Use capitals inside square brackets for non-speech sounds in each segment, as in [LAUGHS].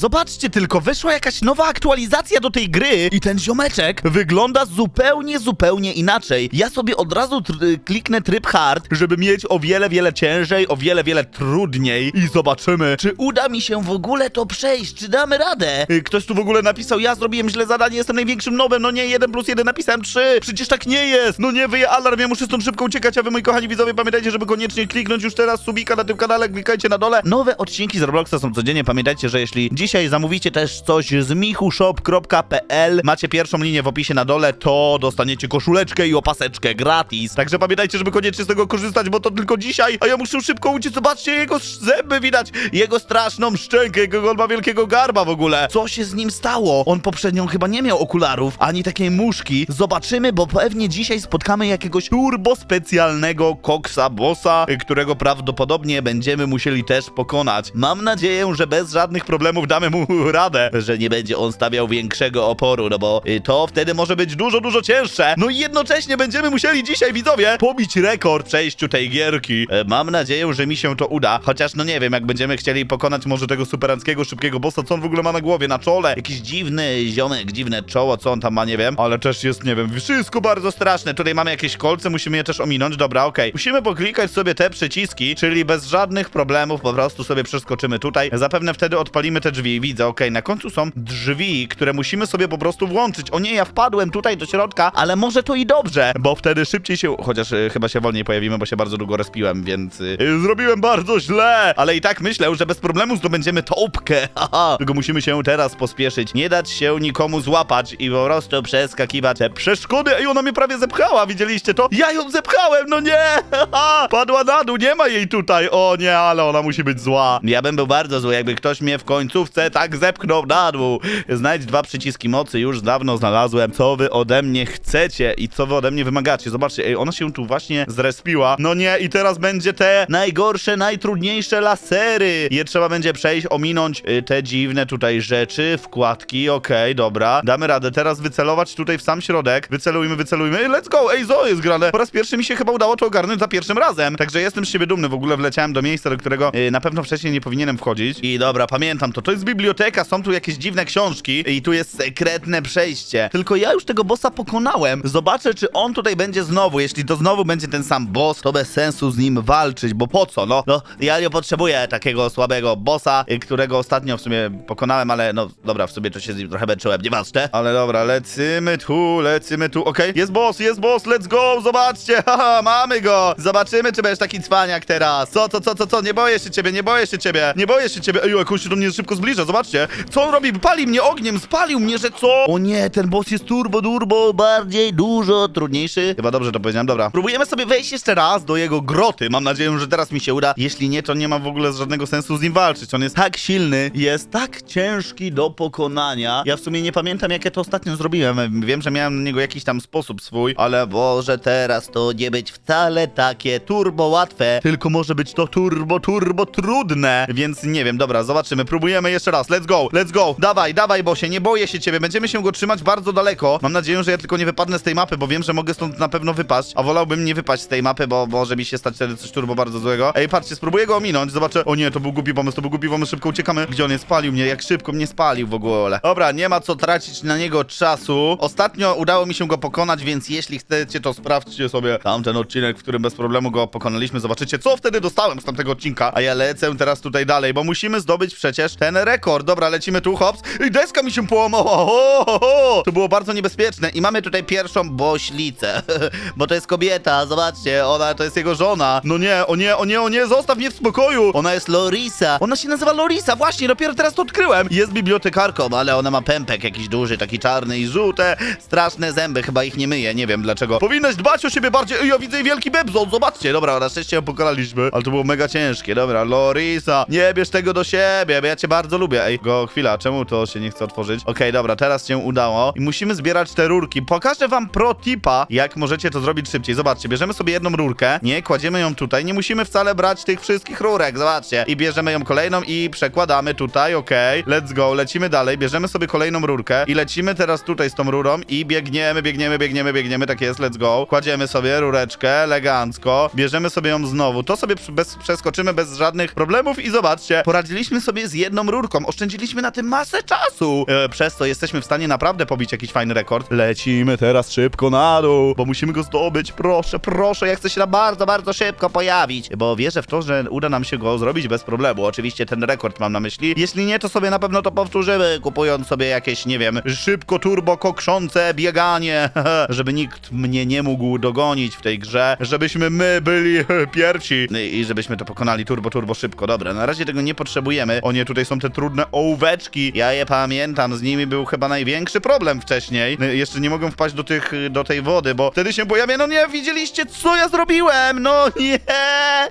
Zobaczcie tylko, weszła jakaś nowa aktualizacja do tej gry i ten ziomeczek wygląda zupełnie, zupełnie inaczej. Ja sobie od razu tr- kliknę tryb hard, żeby mieć o wiele, wiele ciężej, o wiele, wiele trudniej i zobaczymy, czy uda mi się w ogóle to przejść, czy damy radę. Y, Ktoś tu w ogóle napisał, ja zrobiłem źle zadanie, jestem największym nowem, no nie, 1 plus 1 napisałem 3, przecież tak nie jest, no nie, wyje alarm, ja muszę stąd szybko uciekać, a wy moi kochani widzowie pamiętajcie, żeby koniecznie kliknąć już teraz subika na tym kanale, klikajcie na dole. Nowe odcinki z Robloxa są codziennie, pamiętajcie, że jeśli dzisiaj zamówicie też coś z michushop.pl, macie pierwszą linię w opisie na dole, to dostaniecie koszuleczkę i opaseczkę gratis. Także pamiętajcie, żeby koniecznie z tego korzystać, bo to tylko dzisiaj, a ja muszę szybko uciec, zobaczcie jego zęby widać, jego straszną szczękę, jego on ma wielkiego garba w ogóle. Co się z nim stało? On poprzednio chyba nie miał okularów, ani takiej muszki. Zobaczymy, bo pewnie dzisiaj spotkamy jakiegoś turbo specjalnego koksa bossa, którego prawdopodobnie będziemy musieli też pokonać. Mam nadzieję, że bez żadnych problemów damy mu [LAUGHS] radę, że nie będzie on stawiał większego oporu, no bo y, to wtedy może być dużo, dużo cięższe. No i jednocześnie będziemy musieli dzisiaj, widzowie, pobić rekord przejściu tej gierki. E, Mam nadzieję, że mi się to uda, chociaż no nie wiem, jak będziemy chcieli pokonać może tego superanckiego, szybkiego bossa, co on w ogóle ma na głowie, na czole, jakiś dziwny ziomek, dziwne czoło, co on tam ma, nie wiem, ale też jest, nie wiem, wszystko bardzo straszne. Tutaj mamy jakieś kolce, musimy je też ominąć, dobra, okej. Musimy poklikać sobie te przyciski, czyli bez żadnych problemów po prostu sobie przeskoczymy tutaj. Zapewne wtedy odpalimy te drzwi, widzę, okej, na końcu są drzwi, które musimy sobie po prostu włączyć. O nie, ja wpadłem tutaj do środka, ale może to i dobrze, bo wtedy szybciej się, chociaż y, chyba się wolniej pojawimy, bo się bardzo długo respiłem, więc y, y, zrobiłem bardzo źle, ale i tak myślę, że bez problemu zdobędziemy topkę, [LAUGHS] haha. Tylko musimy się teraz pospieszyć, nie dać się nikomu złapać i po prostu przeskakiwać te przeszkody. Ej, ona mnie prawie zepchała, widzieliście to? Ja ją zepchałem, no nie! [LAUGHS] haha. Padła na dół, nie ma jej tutaj. O nie, ale ona musi być zła. Ja bym był bardzo zły, jakby ktoś mnie w końcówce tak zepchnął na dół. Znajdź dwa przyciski mocy, już dawno znalazłem. Co wy ode mnie chcecie i co wy ode mnie wymagacie? Zobaczcie, ej, ona się tu właśnie zrespiła. No nie, i teraz będzie te najgorsze, najtrudniejsze lasery. Je trzeba będzie przejść, ominąć y, te dziwne tutaj rzeczy, wkładki, okej, dobra. Damy radę teraz wycelować tutaj w sam środek. Wycelujmy, wycelujmy. Let's go, ej, zo jest grane. Po raz pierwszy mi się chyba udało to ogarnąć za pierwszym razem. Także jestem z siebie dumny. W ogóle wleciałem do miejsca, do którego y, na pewno wcześniej nie powinienem wchodzić. I dobra, pamiętam to. To jest biblioteka, są tu jakieś dziwne książki i tu jest sekretne przejście. Tylko ja już tego bossa pokonałem. Zobaczę, czy on tutaj będzie znowu. Jeśli to znowu będzie ten sam boss, to bez sensu z nim walczyć, bo po co? No, no ja nie potrzebuję takiego słabego bossa, y, którego ostatnio w sumie pokonałem, ale no dobra, w sobie to się z nim trochę męczyłem, nieważne. Ale dobra, lecimy tu, lecimy tu, okej. Jest boss, jest boss, let's go, zobaczcie, [LAUGHS] haha, mamy go. Zobaczymy, czy będziesz taki cwaniak teraz. Co, co, co, co, co, nie boję się ciebie, nie boję się ciebie, nie boję się ciebie. Ej, jakoś się do mnie szybko zbliża, zobaczcie. Co on robi? Pali mnie ogniem, spalił mnie, że co? O nie, ten boss jest turbo, turbo, bardziej, dużo trudniejszy. Chyba dobrze to powiedziałem, dobra. Próbujemy sobie wejść jeszcze raz do jego groty. Mam nadzieję, że teraz mi się uda. Jeśli nie, to nie ma w ogóle żadnego sensu z nim walczyć. On jest tak silny, jest tak ciężki do pokonania. Ja w sumie nie pamiętam, jak ja to ostatnio zrobiłem. Wiem, że miałem na niego jakiś tam sposób swój, ale Boże, teraz to nie być wcale takie turbo łatwe, tylko może być to turbo, turbo trudne. Więc nie wiem, dobra, zobaczymy. Próbujemy jeszcze raz. Let's go, let's go. Dawaj, dawaj, Bosie, nie boję się ciebie. Będziemy się go trzymać bardzo daleko. Mam nadzieję, że ja tylko nie wypadnę z tej mapy, bo wiem, że mogę stąd na pewno wypaść, a wolałbym nie wypaść z tej mapy, bo może mi się stać wtedy coś turbo bardzo złego. Ej, patrzcie, spróbuję go ominąć, zobaczę. O nie, to był głupi pomysł, to był głupi pomysł, szybko uciekamy. Gdzie on jest? Spalił mnie, jak szybko mnie spalił w ogóle. Dobra, nie ma co tracić na niego czasu. Ostatnio udało mi się go pokonać, więc jeśli chcecie, to sprawdźcie sobie tamten odcinek, w którym bez problemu go pokonaliśmy. Zobaczycie, co wtedy dostałem z tamtego odcinka. A ja lecę teraz tutaj dalej, bo musimy zdobyć przecież ten rekord. Dobra, lecimy tu, hops. Ej, deska mi się połamała. Ho, ho, ho. To było bardzo niebezpieczne. I mamy tutaj pierwszą boślicę, [LAUGHS] bo to jest kobieta, zobaczcie, ona to jest jego żona. No nie, o nie, o nie, o nie, zostaw mnie w spokoju. Ona jest Lorisa. Ona się nazywa Lorisa, właśnie, dopiero teraz to odkryłem. Jest bibliotekarką, ale ona ma pępek jakiś duży, taki czarny i żółte, straszne zęby, chyba ich nie myje, nie wiem dlaczego. Powinnaś dbać o siebie bardziej. Ej, ja widzę jej wielki bebzon, zobaczcie. Dobra, na szczęście ją pokonaliśmy, ale to było mega ciężkie. Dobra, Lorisa, nie bierz tego do siebie, bo ja cię bardzo lubię. Ej, go, chwila, czemu to się nie chce otworzyć? Okej, dobra, teraz się udało i musimy zbierać te rurki. Pokażę wam pro tipa, jak możecie to zrobić szybciej. Zobaczcie, bierzemy sobie jedną rurkę, nie, kładziemy ją tutaj, nie musimy wcale brać tych wszystkich rurek, zobaczcie. I bierzemy ją kolejną i przekładamy tutaj, okej. Let's go, lecimy dalej, bierzemy sobie kolejną rurkę i lecimy teraz tutaj z tą rurą i biegniemy, biegniemy, biegniemy, biegniemy, tak jest, let's go. Kładziemy sobie rureczkę, elegancko, bierzemy sobie ją znowu. To sobie bez, przeskoczymy bez żadnych problemów i zobaczcie, poradziliśmy sobie z jedną rurką rurką. Oszczędziliśmy na tym masę czasu. E, przez to jesteśmy w stanie naprawdę pobić jakiś fajny rekord. Lecimy teraz szybko na dół, bo musimy go zdobyć. Proszę, proszę, ja chcę się na bardzo, bardzo szybko pojawić, bo wierzę w to, że uda nam się go zrobić bez problemu. Oczywiście ten rekord mam na myśli. Jeśli nie, to sobie na pewno to powtórzymy, kupując sobie jakieś, nie wiem, szybko turbo kokrzące bieganie, [LAUGHS] żeby nikt mnie nie mógł dogonić w tej grze, żebyśmy my byli [LAUGHS] pierwsi i żebyśmy to pokonali turbo, turbo szybko. Dobra, na razie tego nie potrzebujemy. O nie, tutaj są te trudne ołóweczki. Ja je pamiętam, z nimi był chyba największy problem wcześniej. Y, Jeszcze nie mogą wpaść do tych, y, do tej wody, bo wtedy się pojawię. No nie, widzieliście, co ja zrobiłem? No nie!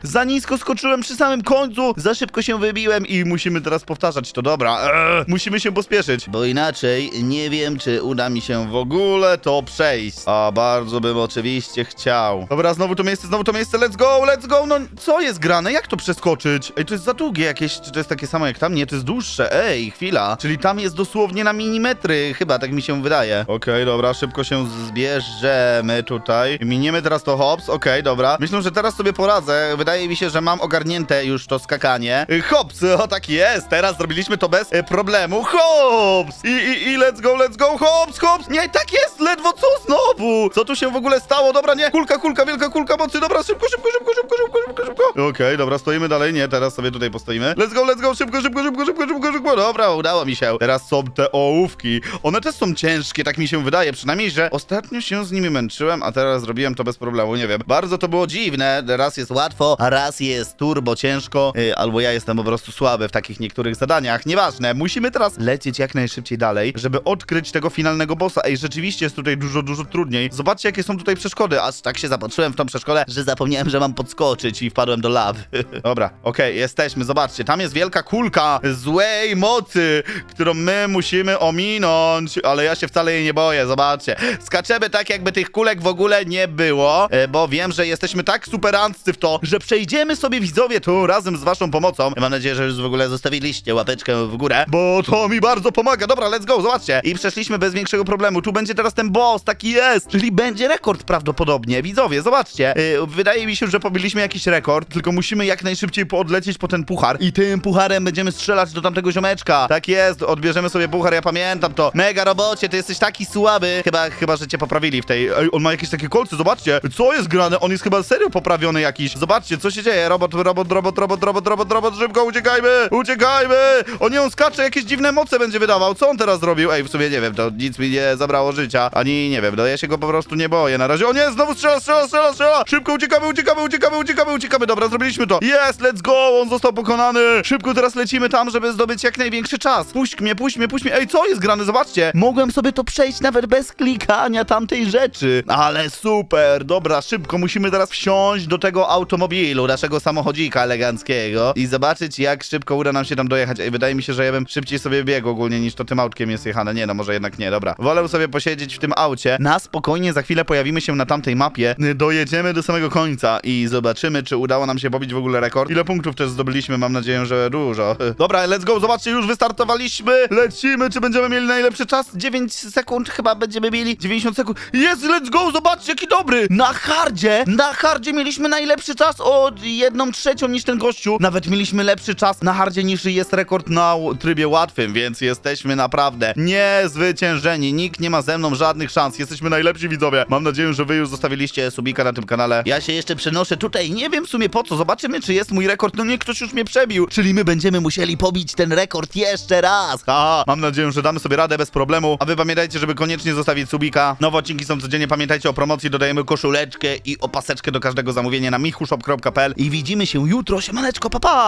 Za nisko skoczyłem przy samym końcu, za szybko się wybiłem i musimy teraz powtarzać to. Dobra, eee, musimy się pospieszyć, bo inaczej nie wiem, czy uda mi się w ogóle to przejść. A bardzo bym oczywiście chciał. Dobra, znowu to miejsce, znowu to miejsce, let's go, let's go! No co jest grane? Jak to przeskoczyć? Ej, to jest za długie jakieś, czy to jest takie samo jak tam? Nie, to jest dłuższe. Ej, chwila. Czyli tam jest dosłownie na milimetry, chyba, tak mi się wydaje. Okej, dobra, szybko się zbierzemy tutaj. Miniemy teraz to hops, okej, dobra. Myślę, że teraz sobie poradzę. Wydaje mi się, że mam ogarnięte już to skakanie. Y, Hops, o tak jest, teraz zrobiliśmy to bez y, problemu. Hops! I, i, i let's go, let's go, hops, hops! Nie, tak jest, ledwo co znowu? Co tu się w ogóle stało? Dobra, nie, kulka, kulka, wielka kulka mocy, dobra, szybko, szybko, szybko, szybko, szybko, szybko, szybko. Okej, dobra, stoimy dalej, nie, teraz sobie tutaj postoimy. Let's go, let's go, szybko, szybko, szybko, szybko, szybko, szybko, dobra, udało mi się. Teraz są te ołówki. One też są ciężkie, tak mi się wydaje, przynajmniej, że ostatnio się z nimi męczyłem, a teraz zrobiłem to bez problemu, nie wiem. Bardzo to było dziwne, raz jest łatwo, a raz jest turbo ciężko, yy, albo ja jestem po prostu słaby w takich niektórych zadaniach, nieważne. Musimy teraz lecieć jak najszybciej dalej, żeby odkryć tego finalnego bossa. Ej, rzeczywiście jest tutaj dużo, dużo trudniej. Zobaczcie, jakie są tutaj przeszkody, aż tak się zapatrzyłem w tą przeszkodę, że zapomniałem, że mam podskoczyć i wpadłem do lawy. [LAUGHS] Dobra, okej, jesteśmy, zobaczcie, tam jest wielka kulka złej mocy, którą my musimy ominąć, ale ja się wcale jej nie boję, zobaczcie. Skaczemy tak, jakby tych kulek w ogóle nie było, e, bo wiem, że jesteśmy tak superanccy w to, że przejdziemy sobie widzowie tu razem z waszą pomocą. Mam nadzieję, że już w ogóle zostawiliście łapeczkę w górę, bo to mi bardzo pomaga. Dobra, let's go, zobaczcie. I przeszliśmy bez większego problemu. Tu będzie teraz ten boss, taki jest, czyli będzie rekord prawdopodobnie. Widzowie, zobaczcie. E, wydaje mi się, że pobiliśmy jakiś rekord, tylko musimy jak najszybciej podlecieć po ten puchar i tym pucharem będziemy strzelać do tamtego ziomeczka. Tak jest, odbierzemy sobie puchar, ja pamiętam to. Mega robocie, ty jesteś taki słaby. Chyba, chyba, że cię poprawili w tej... Ej, on ma jakieś takie kolce, zobaczcie. Co jest grane? On jest chyba serio poprawiony jakiś. Zobaczcie, co się dzieje. Robot, robot, robot, robot, robot, robot, robot, szybko, uciekajmy! Uciekajmy! O nie, on skacze, jakieś dziwne moce będzie wydawał. Co on teraz zrobił? Ej, w sumie nie wiem, to nic mi nie zabrało życia. Ani nie wiem, no ja się go po prostu nie boję na razie. O nie, znowu strzela, strzela, strzela, strzela! Szybko uciekamy, uciekamy, uciekamy, uciekamy, uciekamy. Dobra, zrobiliśmy to. Jest, let's go! On został pokonany. Szybko teraz lecimy tam, żeby zdobyć jak największy czas. Puść mnie, puść mnie, puść mnie. Ej, co jest grane? Zobaczcie. Mogłem sobie to przejść nawet bez klikania tamtej rzeczy. Ale super, dobra, szybko musimy teraz wsiąść do tego automobilu, naszego samochodzika eleganckiego i zobaczyć, jak szybko uda nam się tam dojechać. Ej, wydaje mi się, że ja bym szybciej sobie biegł ogólnie niż to tym autkiem jest jechane. Nie, no może jednak nie, dobra. Wolę sobie posiedzieć w tym aucie. Na spokojnie za chwilę pojawimy się na tamtej mapie. Dojedziemy do samego końca i zobaczymy, czy udało nam się pobić w ogóle rekord. Ile punktów też zdobyliśmy? Mam nadzieję, że dużo. [LAUGHS] Dobra, let's go, zobaczcie, już wystartowaliśmy. Lecimy, czy będziemy mieli najlepszy czas? 9 sekund chyba będziemy mieli. 90 sekund. Jest, let's go, zobaczcie, jaki dobry. Na hardzie, na hardzie mieliśmy najlepszy czas o jedną trzecią niż ten gościu. Nawet mieliśmy lepszy czas na hardzie niż jest rekord na trybie łatwym, więc jesteśmy naprawdę niezwyciężeni. Nikt nie ma ze mną żadnych szans. Jesteśmy najlepsi widzowie. Mam nadzieję, że wy już zostawiliście subika na tym kanale. Ja się jeszcze przenoszę tutaj. Nie wiem w sumie po co. Zobaczymy, czy jest mój rekord. No nie, ktoś już mnie przebił. Czyli my będziemy musieli pobić ten rekord jeszcze raz. Ha, mam nadzieję, że damy sobie radę bez problemu. A wy pamiętajcie, żeby koniecznie zostawić subika. Nowe odcinki są codziennie. Pamiętajcie o promocji. Dodajemy koszuleczkę i opaseczkę do każdego zamówienia na michushop.pl i widzimy się jutro. Siemaneczko, papa! Pa.